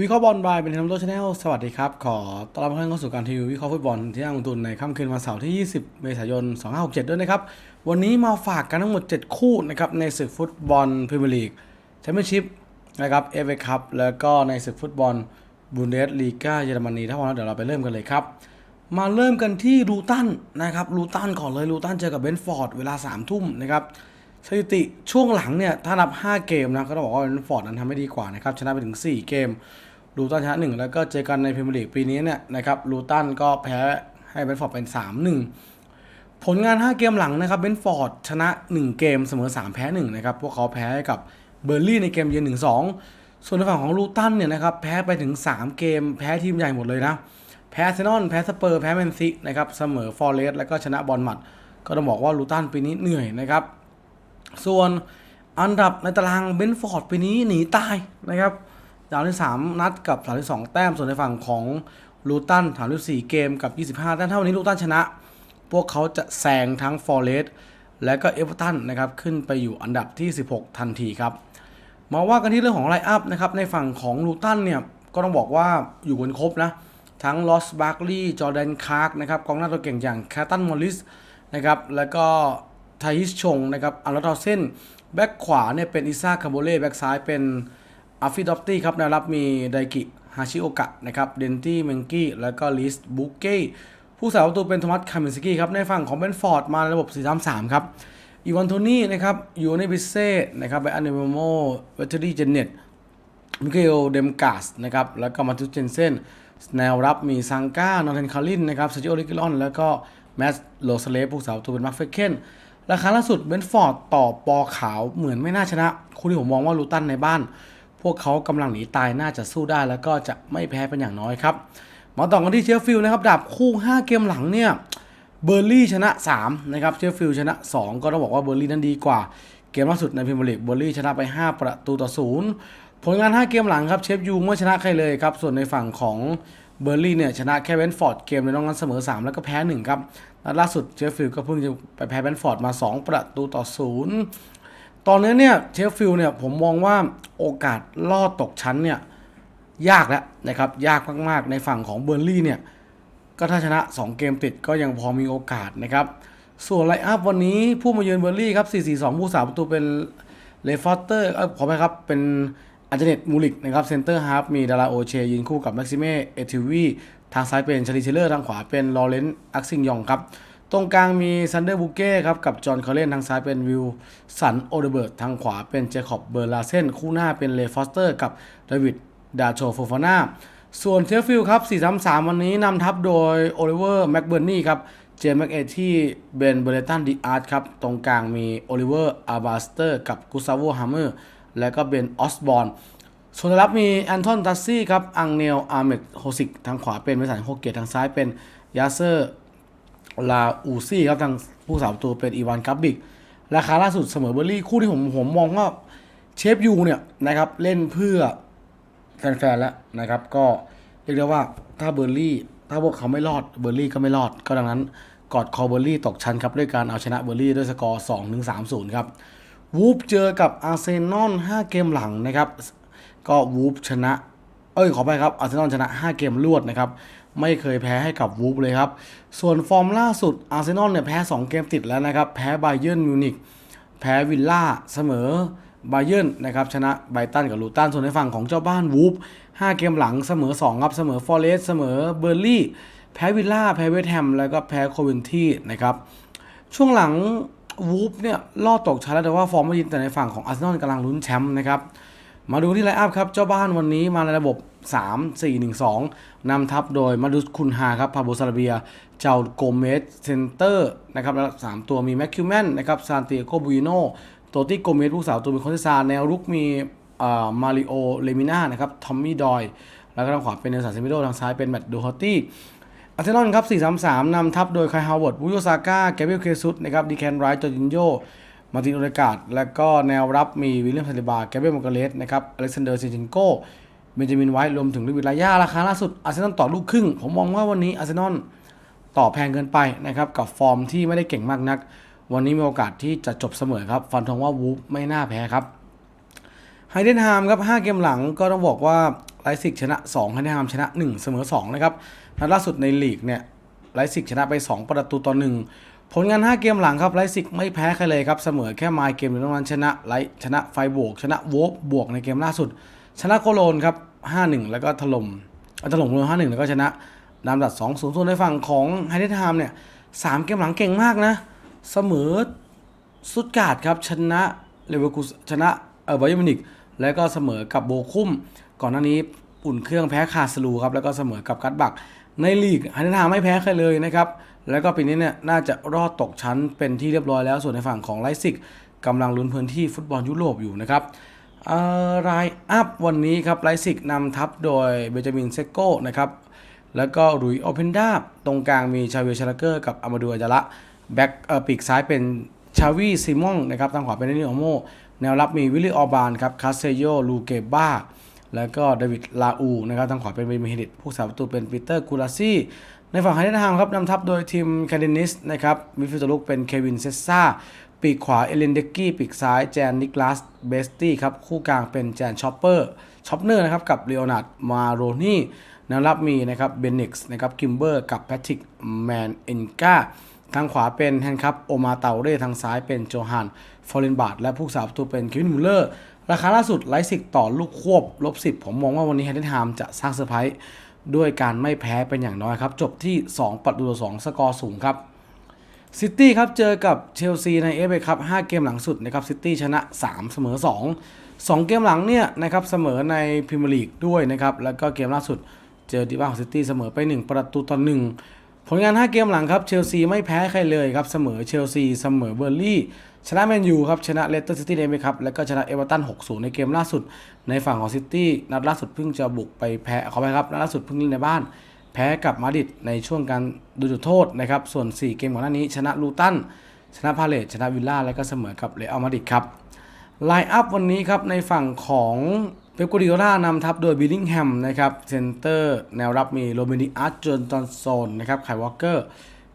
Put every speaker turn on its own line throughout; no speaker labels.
วิเคราะห์บอลบายเป็นทำโต้ชาแนลสวัสดีครับ ขอต้อนรับทุกท่านเข้าสู่การทีวีวิเคราะห์ฟุตบอลที่น่าลงทุนในค่ำคืนวันเสาร์ที่ 20 เมษายน 2567 ด้วยนะครับ วันนี้มาฝากกันทั้งหมด 7 คู่นะครับในศึกฟุตบอลพรีเมียร์ลีกแชมเปี้ยนชิพนะครับเอฟเอคัพแล้วก็ในศึกฟุตบอลบูนเดสลีกาเยอรมนีถ้าพร้อมแล้วเดี๋ยวเราไปเริ่มกันเลยครับ มาเริ่มกันที่ลูตันนะครับลูตันก่อนเลยลูตันเจอกับเบนฟอร์ดเวลา3ทุ่มนะครับ สถิติช่วงหลังเนี่ยถ้านับ 5 เกมนะก็ต้องบอกว่าเบนฟอร์ดนั้นทำได้ดีกว่านะครับชนะไปถึง 4 เกมลูตันชนะหนึ่งแล้วก็เจอกันในพรีเมียร์ลีกปีนี้เนี่ยนะครับลูตันก็แพ้ให้เบนฟอร์ดเป็น 3-1 ผลงาน 5 เกมหลังนะครับเบนฟอร์ดชนะ 1 เกมเสมอ 3 แพ้ 1 นะครับ พวกเขาแพ้กับเบอร์ลี่ในเกมเยือน1-2 ส่วนในฝั่งของลูตันเนี่ยนะครับแพ้ไปถึง 3 เกม แพ้ทีมใหญ่หมดเลยนะแพ้เซนอลแพ้สเปอร์แพ้แมนซีนะครับเสมอฟอร์เรสต์แล้วก็ชนะบอลมัด ก็ต้องบอกว่าลูตันปีนี้เหนื่อยนะครับ ส่วนอันดับในตารางเบนฟอร์ดปีนี้หนีตายนะครับดาวที่ 3 นัดกับ32แต้ม ส่วนในฝั่งของลูตัน34เกมกับ 25แต้มถ้าวันนี้ลูตันชนะ พวกเขาจะแซงทั้งฟอร์เรสต์และก็เอเวอร์ตันนะครับขึ้นไปอยู่อันดับที่ 16 ทันทีครับ มาว่ากันที่เรื่องของไลน์อัพนะครับในฝั่งของลูตันเนี่ยก็ต้องบอกว่าอยู่บนครบนะ ทั้งลอสบาร์กลีย์จอแดนคาร์กนะครับกองหน้าตัวเก่งอย่างแคตันมอริสนะครับแล้วก็ ไทยิสชงนะครับอัลลอเซนแบ็กขวาเนี่ยเป็นอิซ่าคาโบเล่แบ็กซ้ายเป็นอาฟิดอฟตี้ครับแนวรับมีไดกิฮาชิโอกะนะครับเดนตี้เมงกี้แล้วก็ลิสบุกเก้ผู้สาวประตูเป็นโทมัสคาเมนสกี้ครับในฝั่งของเบนฟอร์ดมาในระบบ 4-3-3 ครับอีวานโทนี่นะครับยูเนบิเซ่นะครับไบอันเดโมเวเทอรี่เจเน็ตมิเกลเดมกาสนะครับแล้วก็มาตุสเจนเซนแนวรับมีซังก้านอร์เทนคารินนะครับเซจิโอลิกิลอนแล้วก็แมสโลสเลฟผู้สาวตัวเป็นมาร์คเฟเคน ราคาล่าสุดเบนฟอร์ดต่อปอขาวเหมือนไม่น่าชนะ คู่ที่ผมมองว่าลูตันในบ้าน พวกเขากำลังหนีตายน่าจะสู้ได้แล้วก็จะไม่แพ้เป็นอย่างน้อยครับมาต่อกันที่เชฟฟิลด์นะครับดับคู่ 5 เกมหลังเนี่ยเบอร์ลี่ชนะ3นะครับเชฟฟิลด์ชนะ 2 ก็ต้องบอกว่าเบอร์ลี่นั้นดีกว่า เกมล่าสุดในพรีเมียร์ลีกเบอร์ลี่ชนะไป 5 ประตูต่อ0ผลงาน 5 เกมหลังครับเชฟยูไม่ชนะใครเลยครับส่วนในฝั่งของเบอร์ลี่เนี่ยชนะแค่เบนฟอร์ดเกมในน้อกนั้นเสมอ 3 แล้วก็แพ้1ครับ นัดล่าสุดเชฟฟิลด์ก็เพิ่งจะไปแพ้เบนฟอร์ดมา 2 ประตูต่อ0ตอนนี้เนี่ยเชฟฟิลด์เนี่ยผมมองว่าโอกาสลอดตกชั้นเนี่ยยากแล้วนะครับยากมากๆ ในฝั่งของเบอร์ลี่เนี่ยก็ถ้าชนะ 2 เกมติดก็ยังพอมีโอกาสนะครับ ส่วนไลอัพวันนี้ผู้มาเยือนเบอร์ลี่ครับ 4-4-2 ผู้สาประตูเป็นเลฟอสเตอร์เออขอไปครับเป็นอันเจเนตมูลิกนะครับเซนเตอร์ฮาร์ฟมีดาราโอเชยืนคู่กับแม็กซิเม่เอทิวี ทางซ้ายเป็นชาลีเชเลอร์ทางขวาเป็นลอเรนซ์อักซิงยองครับตรงกลางมีซันเดอร์บุเก้ครับกับจอห์นคาร์เลนทางซ้ายเป็นวิลสันโอเดเบิร์ตทางขวาเป็นเจคอบเบอร์ลาเซนคู่หน้าเป็นเลฟอสเตอร์กับเดวิดดาโชโฟฟาน่าส่วนเชฟฟิลครับ 4-3-3 วันนี้นำทัพโดยโอลิเวอร์แม็กเบอร์นี่ครับ เจมส์แม็กเอที่เบนเบรตันดิอาร์ตครับ ตรงกลางมีโอลิเวอร์อาบาสเตอร์กับกุซาโวฮัมเมอร์ และก็เบนออสบอร์น ส่วนรับมีแอนทอนตัสซี่ครับ อังเนล อาร์เมดโฮซิก ทางขวาเป็นเมสันโฮเกตทางซ้ายเป็นยาเซอร์ ลาอูซี่ครับ ทางผู้สาวประตูเป็นอีวานคับบิก ราคาล่าสุดเสมอเบอร์ลี่ คู่ที่ผมผมมองว่าเชฟยูเนี่ยนะครับ เล่นเพื่อแฟนๆแล้วนะครับ ก็เรียกได้ว่าถ้าเบอร์ลี่ ถ้าพวกเขาไม่รอดเบอร์ลี่ก็ไม่รอด ก็ดังนั้นกอดคอเบอร์ลี่ตกชั้นครับด้วยการเอาชนะเบอร์ลี่ด้วยสกอร์2ถึง3-0ครับวูฟเจอกับอาร์เซนอล5เกมหลังนะครับ ก็วูฟชนะ เอ้ยขอไปครับอาร์เซนอลชนะ 5 เกมรวดนะครับ ไม่เคยแพ้ให้กับวูฟเลยครับ ส่วนฟอร์มล่าสุดอาร์เซนอลเนี่ยแพ้ 2 เกมติดแล้วนะครับ แพ้ไบเยิร์นมิวนิกแพ้วิลล่าเสมอไบเยิร์นนะครับชนะไบตันกับลูตันส่วนในฝั่งของเจ้าบ้านวูฟ5เกมหลังเสมอ2ครับเสมอฟอร์เรสเสมอเบอร์ลี่แพ้วิลล่าแพ้เวสแฮมแล้วก็แพ้โคเวนที่นะครับช่วงหลังวูฟเนี่ยลอดตกชั้นแล้วแต่ว่าฟอร์มไม่ดีแต่ในฝั่งของอาร์เซนอลกำลังลุ้นแชมป์นะครับ มาดูที่ไลอัพครับ เจ้าบ้านวันนี้มาในระบบ 3 4 1 2นำทัพโดยมาดุสคุนฮาครับพาโบซาลเบีย เจ้าโกเมสเซนเตอร์นะครับแล้วสามตัวมีแมคคิวแมนนะครับซานติโกบูโนโตติโกเมสผู้สาวตัวเป็นคอนเทซาแนวรุกมีอ่ามาริโอเลมิน่านะครับทอมมี่ดอย แล้วก็ทางขวาเป็นเนลสันเซมิโดทางซ้ายเป็นแมตต์ดูฮอตตี้อาร์เซนอลครับ4-3-3นำทัพโดยไคฮาวเวิร์ดบูโยซาก้าแกเบรียลเคซุสนะครับดีแคนไรท์จอร์จินโย มาตินโอเดกาดและก็แนวรับมีวิลเลียมซาลิบาแกเบรียลมอกาเลสนะครับอเล็กซานเดอร์ซินจินโกเบนจามินไวท์รวมถึงลิวิลายาราคาล่าสุดอาร์เซนอลต่อลูกครึ่ง ผมมองว่าวันนี้อาร์เซนอลต่อแพงเกินไปนะครับ กับฟอร์มที่ไม่ได้เก่งมากนัก วันนี้มีโอกาสที่จะจบเสมอครับ ฟันธงว่าวูฟไม่น่าแพ้ครับไฮเดนฮามครับ 5 เกมหลังก็ต้องบอกว่าไลซิกชนะ2ฮันเดอร์ฮัมชนะ 1 เสมอ2นะครับนัดล่าสุดในลีกเนี่ยไลซิกชนะไป 2 ประตูต่อ1 ผลงาน 5 เกมหลังครับไลซิกไม่แพ้ใครเลยครับ เสมอแค่ไมล์เกมเดียวเท่านั้นชนะไลชนะไฟบวก ชนะโวฟบวกในเกมล่าสุด ชนะโคโลนครับ 5-1 แล้วก็ถล่มเอาถล่มโคโลน5-1 แล้วก็ชนะนำดัด2 0ส่วนในฝั่งของไฮเดอร์ฮัมเนี่ยสามเกมหลังเก่งมากนะ เสมอสุดการ์ดครับ ชนะเลเวอร์คูสชนะเออไบเยอร์มินิกแล้วก็เสมอกับโบคุ้ม ก่อนหน้านี้อุ่นเครื่องแพ้คาสลูครับ แล้วก็เสมอกับกัตบัก ในลีกฮันนาไม่แพ้ใครเลยนะครับ แล้วก็ปีนี้เนี่ยน่าจะรอดตกชั้นเป็นที่เรียบร้อยแล้ว ส่วนในฝั่งของไลซิกกำลังลุ้นพื้นที่ฟุตบอลยุโรปอยู่นะครับรายอัพวันนี้ครับไลซิกนำทัพโดยเบนจามินเซโก้นะครับ แล้วก็รุยโอเพนดาตรงกลางมีชาเวชาลเกอร์กับอามาดูอาจาระแบ็กเอปีกซ้ายเป็นชาวีซิมองนะครับทางขวาเป็นเดนิโอโมแนวรับมีวิลลี่ออบานครับคาเซโยลูเกบ้า แล้วก็เดวิดลาอูนะครับทางขวาเป็นเบนเมฮิดิตผู้สาประตูเป็นปีเตอร์กูลาซี่ในฝั่งไฮเดนฮามครับนำทัพโดยทีมแคเดนิสนะครับมิดฟิลด์ตัวลุกเป็นเควินเซซ่าปีกขวาเอเลนเดกกี้ปีกซ้ายแจนนิกลาสเบสตี้ครับคู่กลางเป็นแจนชอปเปอร์ชอปเนอร์นะครับกับเลโอนาร์ดมาโรนี่แนวรับมีนะครับเบนนิกส์นะครับกิมเบอร์กับแพทริกแมนเอนกาทางขวาเป็นแฮนคับโอมาเตาเร่ทางซ้ายเป็นโจฮันฟอร์เรนบาร์ดและผู้สาประตูเป็นคิวินมูลเลอร์ ราคาล่าสุดไลซิกต่อลูกควบลบ10 ผมมองว่าวันนี้แฮนเดนฮามจะสร้างเซอร์ไพรส์ด้วยการไม่แพ้เป็นอย่างน้อยครับ จบที่ 2 ประตูต่อ2สกอร์สูงครับซิตี้ครับเจอกับเชลซีในเอฟเอคัพ5เกมหลังสุดนะครับซิตี้ชนะ 3 เสมอ 2 2 เกมหลังเนี่ยนะครับเสมอในพรีเมียร์ลีกด้วยนะครับแล้วก็เกมล่าสุดเจอดีบ้าของซิตี้เสมอไป 1 ประตูต่อ1ผลงาน 5 เกมหลังครับเชลซีไม่แพ้ใครเลยครับเสมอเชลซีเสมอเบอร์ลี่ ชนะแมนยูครับชนะเลสเตอร์ซิตี้ในเอฟเอคัพแล้วก็ชนะเอเวอร์ตัน6-0 ในเกมล่าสุด ในฝั่งของซิตี้นัดล่าสุดเพิ่งจะบุกไปแพ้เขอไปครับนัดล่าสุดเพิ่งเล่นในบ้าน แพ้กับมาดริดในช่วงการดูจุดโทษนะครับส่วน 4 เกมก่อนหน้านี้ ชนะลูตันชนะพาเลตชนะวิลล่าและก็เสมอกับเรอัลมาดริดครับไลน์อัพวันนี้ครับในฝั่งของเปปโกดิโอลานำทัพโดยบิลลิงแฮมนะครับเซนเตอร์แนวรับมีโรเบนิอาร์จอนจอนโซนนะครับไควอเกอร์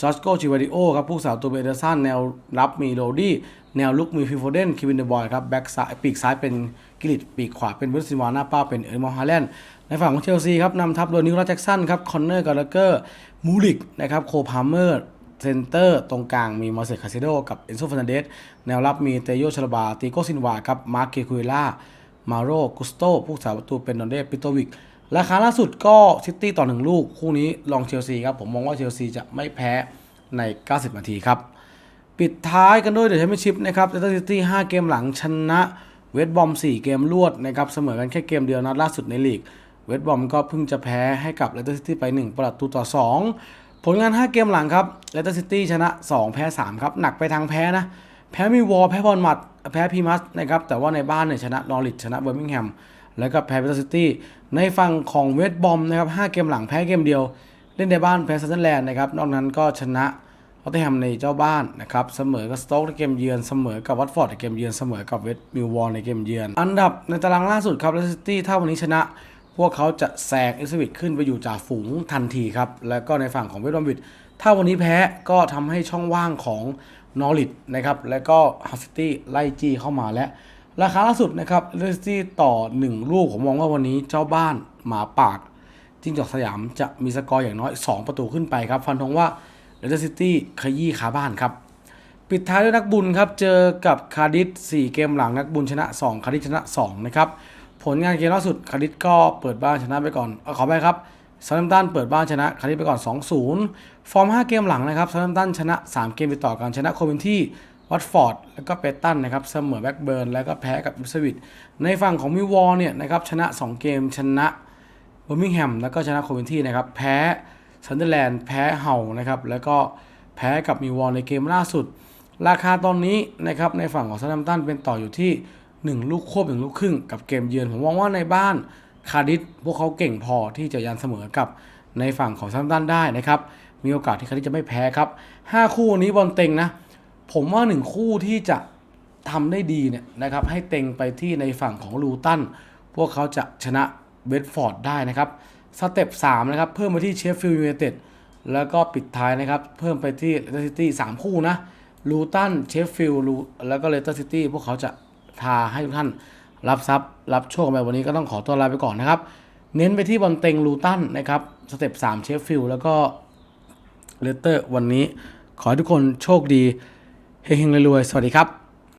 จอร์จโกจิวาดิโอครับผู้สาวตัวเบเดอร์สันแนวรับมีโรดี้แนวลุกมีฟิโฟเดนคิวินเดบอยครับแบ็กซ้ายปีกซ้ายเป็นกิลิตปีกขวาเป็นบุสซิวาหน้าเป้าเป็นเอร์มอลฮาแลนด์ในฝั่งของเชลซีครับนำทัพโดยนิโคลัสแจ็กสันครับคอนเนอร์กาลเกอร์มูลิกนะครับโคพาเมอร์เซนเตอร์ตรงกลางมีมอร์เซคาเซโดกับเอนโซฟ r นเดสแนวรับมีเตโยชลบาติโกซินวาครับมาร์เกคุเอล่ามาโรกุสโตผู้สาประตูเป็นดอนเดปิโตวิก ราคาล่าสุดก็ซิตี้ต่อหนึ่งลูก คู่นี้ลองเชลซีครับ ผมมองว่าเชลซีจะไม่แพ้ใน 90 นาทีครับ ปิดท้ายกันด้วยเดอะแชมเปี้ยนชิพนะครับเลสเตอร์ซิตี้5เกมหลังชนะเวสต์บอม 4 เกมรวดนะครับเสมอกันแค่เกมเดียวนัดล่าสุดในลีก เวสต์บอมก็เพิ่งจะแพ้ให้กับเลสเตอร์ซิตี้ไป 1 ประตูต่อ 2 ผลงาน 5 เกมหลังครับเลสเตอร์ซิตี้ชนะ 2 แพ้ 3 ครับ หนักไปทางแพ้นะ แพ้มีวอลแพ้บอลมัด แพ้พีมัสนะครับแต่ว่าในบ้านเนี่ยชนะนอริทชนะเบอร์มิงแฮม แล้วก็แพ้เวสซิตี้ในฝั่งของเวสบอมนะครับ5เกมหลังแพ้เกมเดียว เล่นในบ้านแพ้ซันเดอร์แลนด์นะครับนอกนั้นก็ชนะออตแฮมในเจ้าบ้านนะครับเสมอกับสโต๊กในเกมเยือนเสมอกับวัตฟอร์ดในเกมเยือนเสมอกับเวสต์มิลวอลในเกมเยือน อันดับในตารางล่าสุดครับเลสเตอร์ซิตี้ถ้าวันนี้ชนะ พวกเขาจะแซงเอสวิตขึ้นไปอยู่จ่าฝูงทันทีครับ แล้วก็ในฝั่งของเวสต์บอมวิดถ้าวันนี้แพ้ก็ทำให้ช่องว่างของนอริทนะครับแล้วก็ฮัสซิตี้ไล่จี้เข้ามาและ ราคาล่าสุดนะครับเลสเตอร์ซิตี้ต่อ 1 ลูก ผมมองว่าวันนี้เจ้าบ้านหมาปากจิ้งจอกสยามจะมีสกอร์อย่างน้อย 2 ประตูขึ้นไปครับ ฟันธงว่าเลสเตอร์ซิตี้ขยี้ขาบ้านครับ ปิดท้ายด้วยนักบุญครับ เจอกับคาร์ดิส4เกมหลังนักบุญชนะ 2 คาร์ดิสชนะ 2 นะครับ ผลงานเกมล่าสุดคาร์ดิสก็เปิดบ้านชนะไปก่อนอขอไปครับซาร์ตัมตันเปิดบ้านชนะคาร์ดิสไปก่อน 2-0 ฟอร์ม 5 เกมหลังนะครับซาร์ตัมตันชนะ 3 เกมติดต่อกันชนะโคเวนที่ วัตฟอร์ดแล้วก็เปตันนะครับเสมอแบ็กเบิร์นแล้วก็แพ้กับอิสวิตในฝั่งของมิวอลเนี่ยนะครับชนะ 2 เกมชนะเบอร์มิงแฮมแล้วก็ชนะโคเวนที่นะครับแพ้ซันเดอร์แลนด์แพ้เฮานะครับแล้วก็แพ้กับมิวอลในเกมล่าสุด ราคาตอนนี้นะครับในฝั่งของซันดัมตันเป็นต่ออยู่ที่ 1 ลูกควบ1ลูกครึ่งกับเกมเยือนผมมองว่าในบ้านคาร์ดิสพวกเขาเก่งพอที่จะยันเสมอกับในฝั่งของซันดัมตันได้นะครับมีโอกาสที่คาร์ดิสจะไม่แพ้ครับ5คู่นี้บอลเต็งนะ ผมว่าหนึ่งคู่ที่จะทำได้ดีเนี่ยนะครับให้เต็งไปที่ในฝั่งของลูตันพวกเขาจะชนะเบดฟอร์ดได้นะครับสเต็ป3นะครับเพิ่มไปที่เชฟฟิลด์ยูไนเต็ดแล้วก็ปิดท้ายนะครับ เพิ่มไปที่เลสเตอร์ซิตี้สามคู่นะลูตันเชฟฟิลด์แล้วก็เลสเตอร์ซิตี้พวกเขาจะทาให้ทุกท่านรับทรัพย์ รับโชคไปวันนี้ก็ต้องขอตัวลาไปก่อนนะครับ เน้นไปที่บอลเต็งลูตันนะครับสเต็ป3เชฟฟิลด์แล้วก็เลสเตอร์วันนี้ขอให้ทุกคนโชคดี เฮงๆรวยๆ สวัสดีครับ